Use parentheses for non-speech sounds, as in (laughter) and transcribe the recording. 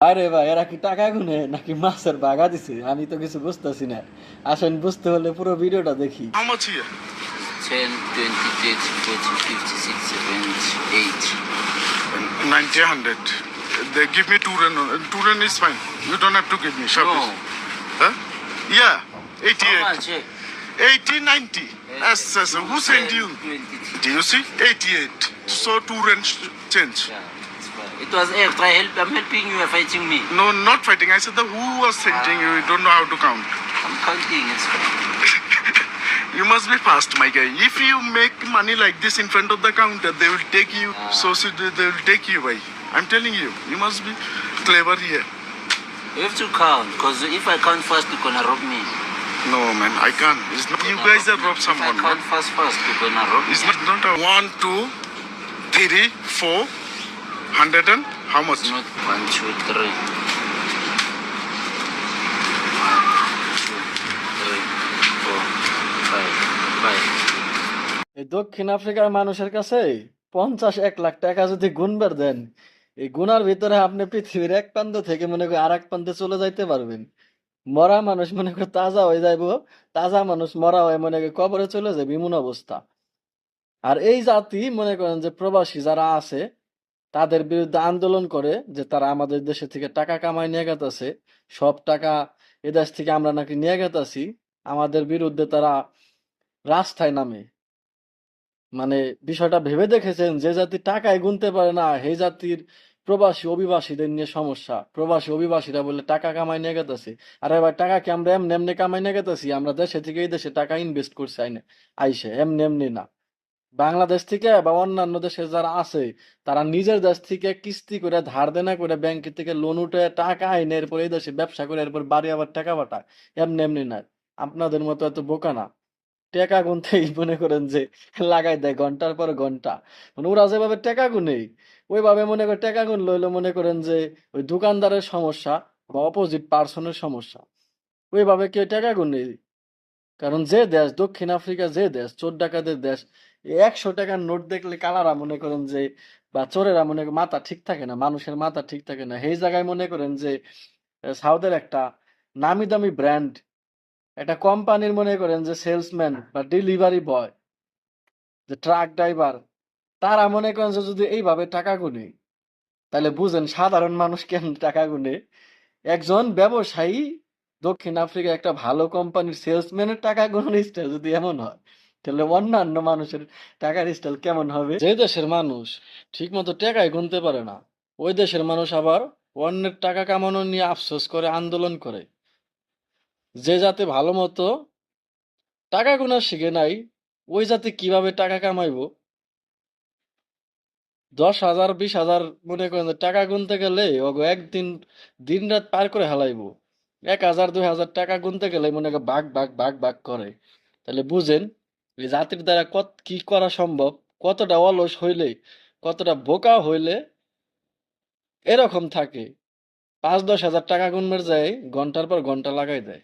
আরে ভাই এরা কি টাকা গুনে নাকি মাছের বাগা দিছে আমি তো কিছু বুঝতেছি না আসেন বুঝতে হলে পুরো ভিডিওটা দেখি How much here? 10, 20, 30, 40, 50, 60, 70, 80. 90, 100. They give me two only. Two rand is fine. You don't have to give me. Shabby. No. Huh? Yeah. How much? eh? 80, 90. Yes, yes. Who sent you? 20. Do you see? 88. So two sh- change. Yeah. It was extra help. I'm helping you. You're fighting me. No, not fighting. I said the who was sending you. You don't know how to count. I'm counting. It's. (laughs) You must be fast, my guy. If you make money like this in front of the counter, they will take you. Ah. So so they will take you, boy. I'm telling you. You must be clever here. You have to count. Because if I count fast, you're going to rob me. No, man, I can't. It's not. You guys have robbed If I someone. count man. fast, fast, you're going to rob me. It's not not a one, two, three, four, hundred and how much? Not one, two, three. One, two, three, four, five, five. এই দক্ষিণ আফ্রিকার মানুষের কাছে পঞ্চাশ এক লাখ টাকা যদি গুনবার দেন এই গুনার ভিতরে আপনি পৃথিবীর এক প্রান্ত থেকে মনে করেন আর এক প্রান্তে চলে যাইতে পারবেন মরা মানুষ মনে করে তাজা হয়ে যাইবো তাজা মানুষ মরা হয়ে মনে করে কবরে চলে যাবে এমন অবস্থা আর এই জাতি মনে করেন যে প্রবাসী যারা আছে তাদের বিরুদ্ধে আন্দোলন করে যে তারা আমাদের দেশে থেকে টাকা কামাই নিয়ে গেতেছে, সব টাকা এদেশ থেকে আমরা নাকি নিয়ে গেতাছি, আমাদের বিরুদ্ধে তারা রাস্তায় নামে। মানে বিষয়টা ভেবে দেখেছেন যে জাতি টাকায় গুনতে পারে না সেই জাতির প্রবাসী অভিবাসীদের নিয়ে সমস্যা। প্রবাসী অভিবাসীরা বলে, টাকা কামাই নিয়ে গেতেছে। আর এবার টাকা কি আমরা এমনি এমনি কামাই নিয়ে গেতেছি? আমরা দেশে থেকে এই দেশে টাকা ইনভেস্ট করছি, আইনে। আইসে, এমনি এমনি না। বাংলাদেশ থেকে বা অন্যান্য দেশে যারা আছে, তারা নিজের দেশ থেকে কিস্তি করে ধার দেনা করে ব্যাংক থেকে লোন উঠে টাকা আইনে এরপর এই দেশে ব্যবসা করে এরপর বাড়ি আবার টাকা পাঠায়। এমনি এমনি না। আপনাদের মতো এত বোকা না। টাকা গুনতেই মনে করেন যে লাগাই দেয় ঘণ্টার পর ঘণ্টা। মানে ওরা যেভাবে টাকা গুনে, ওইভাবে মনে করে টাকা গুন লইলে মনে করেন যে ওই দোকানদারের সমস্যা বা অপোজিট পার্সনের সমস্যা। ওইভাবে কেউ টাকা গুনে। কারণ যে দেশ দক্ষিণ আফ্রিকা যে দেশ চোর ডাকাতের দেশ একশো টাকার নোট দেখলে কালারা মনে করেন যে বা চোরেরা মনে মাথা ঠিক থাকে না মানুষের মাথা ঠিক থাকে না। সেই জায়গায় মনে করেন যে আহ, সাউথের একটা নামি দামি ব্র্যান্ড একটা কোম্পানির মনে করেন যে সেলসম্যান বা ডেলিভারি বয় যে ট্রাক ড্রাইভার তারা মনে করেন যে যদি এইভাবে টাকা গুনে তাহলে বুঝেন সাধারণ মানুষ কেন টাকা গুনে? একজন ব্যবসায়ী দক্ষিণ আফ্রিকা একটা ভালো কোম্পানির সেলসম্যানের টাকা গুনার স্টাইল যদি এমন হয়, তাহলে অন্যান্য মানুষের টাকার স্টাইল কেমন হবে? যে দেশের মানুষ ঠিক মতো টাকায় গুনতে পারে না, ওই দেশের মানুষ আবার অন্যের টাকা কামানো নিয়ে আফসোস করে, আন্দোলন করে। যে জাতি ভালো মতো টাকা গোনা শিখে নাই, ওই জাতি কীভাবে টাকা কামাইবো? দশ হাজার, বিশ হাজার মনে করেন টাকা গুনতে গেলে একদিন দিন রাত পার করে হালাইবো। এক হাজার, দুই হাজার টাকা গুনতে গেলে মনে করেন বাঘ বাঘ বাঘ বাঘ করে। তাহলে বুঝেন এই জাতির দ্বারা কত, কি করা সম্ভব? কতটা অলস হইলে, কতটা বোকা হইলে এরকম থাকে। পাঁচ, দশ হাজার টাকা গুনবার যায়, ঘণ্টার পর ঘণ্টা লাগাই দেয়।